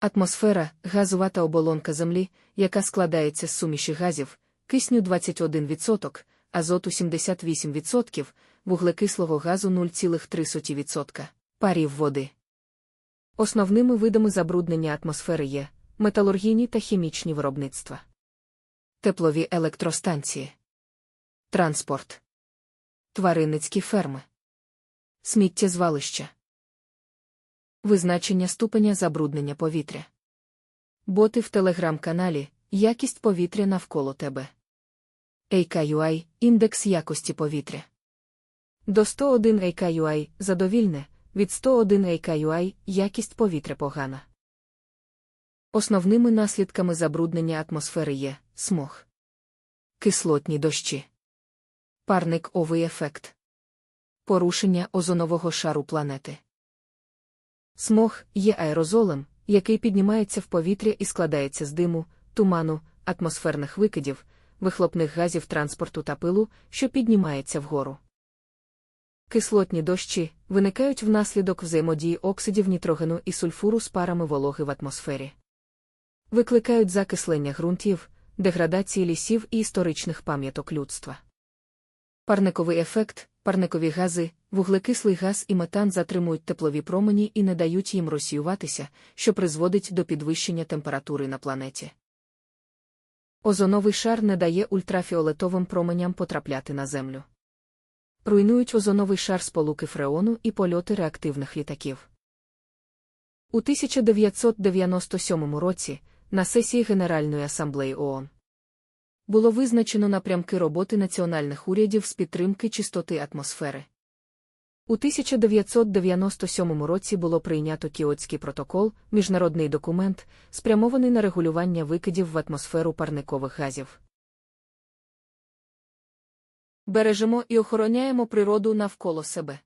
Атмосфера газувата оболонка Землі, яка складається з суміші газів, кисню 21%, азоту 78%, вуглекислого газу 0,3%, парів води. Основними видами забруднення атмосфери є металургійні та хімічні виробництва, теплові електростанції, транспорт, тваринницькі ферми, сміттєзвалища. Визначення ступеня забруднення повітря. Боти в телеграм-каналі Якість повітря навколо тебе. AKUI – індекс якості повітря. До 101 AKUI – задовільне, від 101 AKUI – якість повітря погана. Основними наслідками забруднення атмосфери є смог, кислотні дощі, парниковий ефект, порушення озонового шару планети. Смог є аерозолем, який піднімається в повітря і складається з диму, туману, атмосферних викидів, вихлопних газів транспорту та пилу, що піднімається вгору. Кислотні дощі виникають внаслідок взаємодії оксидів нітрогену і сульфуру з парами вологи в атмосфері. Викликають закислення ґрунтів, деградації лісів і історичних пам'яток людства. Парниковий ефект, парникові гази, вуглекислий газ і метан затримують теплові промені і не дають їм розсіюватися, що призводить до підвищення температури на планеті. Озоновий шар не дає ультрафіолетовим променям потрапляти на землю. Руйнують озоновий шар сполуки фреону і польоти реактивних літаків. У 1997 році на сесії Генеральної асамблеї ООН було визначено напрямки роботи національних урядів з підтримки чистоти атмосфери. У 1997 році було прийнято Кіотський протокол, міжнародний документ, спрямований на регулювання викидів в атмосферу парникових газів. Бережемо і охороняємо природу навколо себе.